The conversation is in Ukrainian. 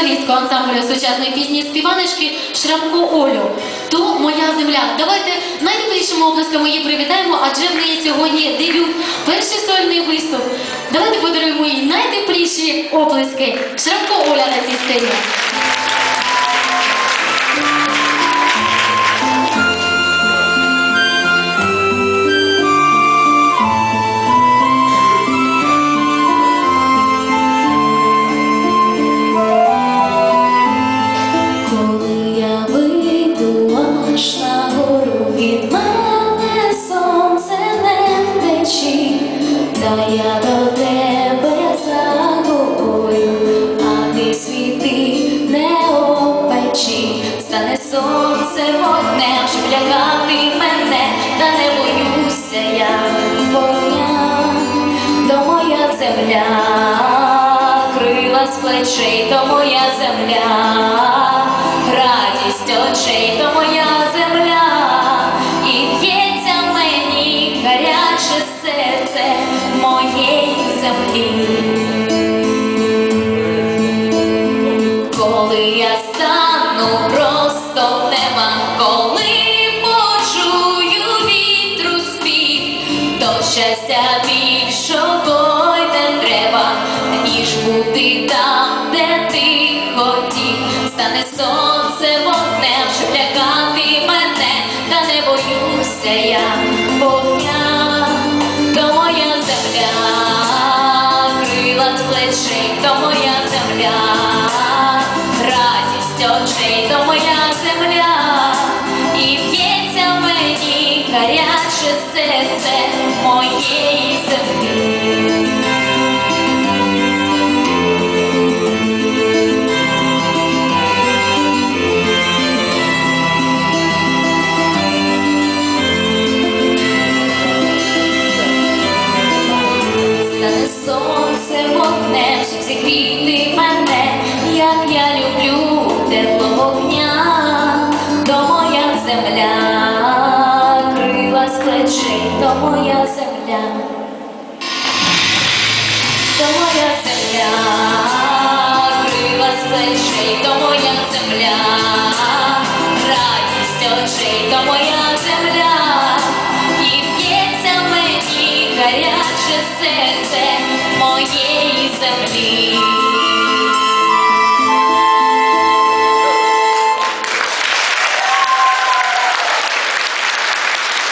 солістку ансамблю сучасної пісні співаночки Шрамку Олю. То моя земля. Давайте найтеплішими оплесками її привітаємо, адже в неї сьогодні дебют, перший сольний виступ. Давайте подаруємо їй найтепліші оплески. Шрамко Оля на цій сцені. Та я до тебе загою, а ти світи не опечі, стане сонце вогнем, щоб лякати мене, та не боюся я. Вогня, то моя земля крила з плечей, то моя земля, радість очей, то моя земля, моєї. Коли я стану просто нема, коли почую вітру спів, то щастя більшого й не треба, ніж бути там, де ти хотів. Стане сонце вогнем, щоб лякати мене, та не боюся я плечей, то моя земля, радість очей, то моя земля, і б'ється в мені гаряче серце моєї землі. Стане сонце вогнем, зігріти мене, як я люблю теплого дня, то моя земля, крила з плечей, то моя земля, то моя земля, крила з плечей, то моя земля, радість очей, то моя земля, мені